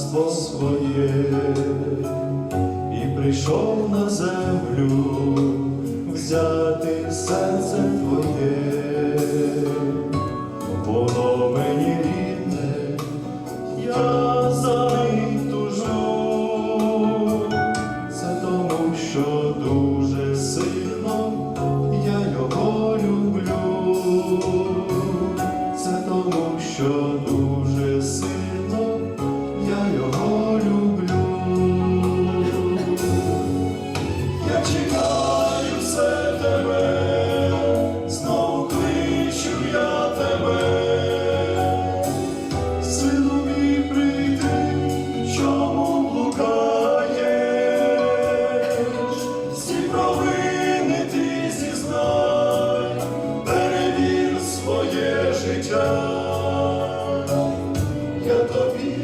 царство своє, і прийшов на землю взяти серце твоє,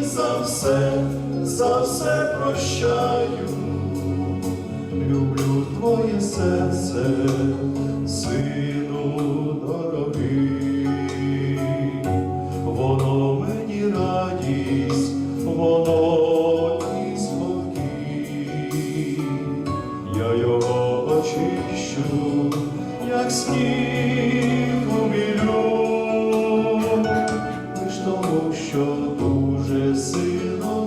за все, за все прощаю. Люблю твоє серце, сину дорогий, воно мені радість, воно і спокій, я його очищу, як сніг умілю, лиш тому, що дуже сильно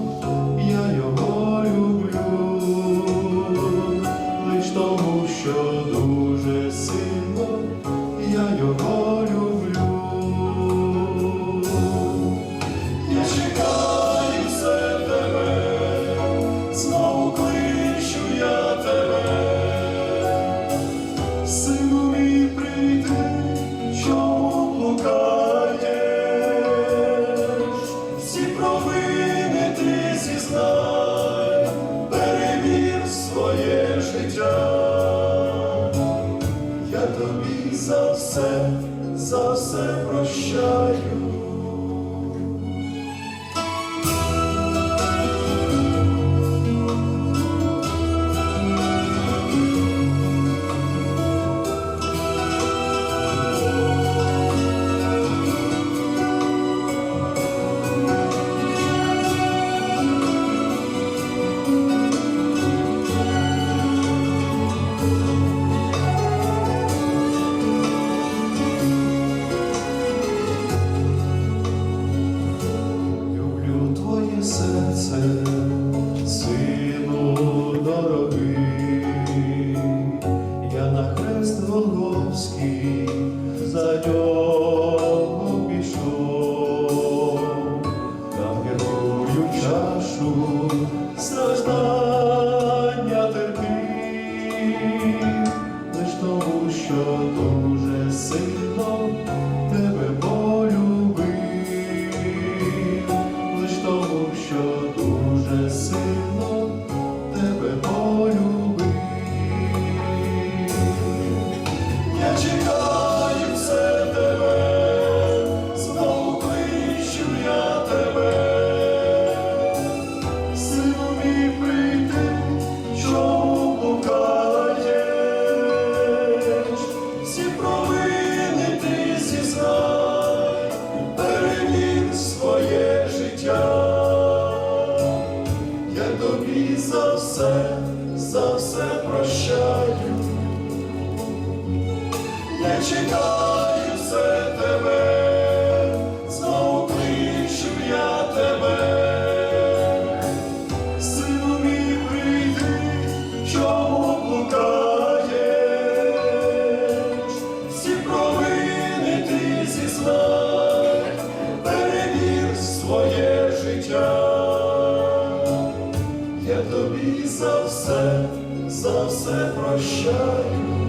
за все, за все прощаю. Дорогий, я на хрест Голговський за нього пішов, там гіркую чашу страждання терпів, лиш тому, що дуже сильно за все, за все прощаю. Я чекаю все Я тобі за все, за все прощаю.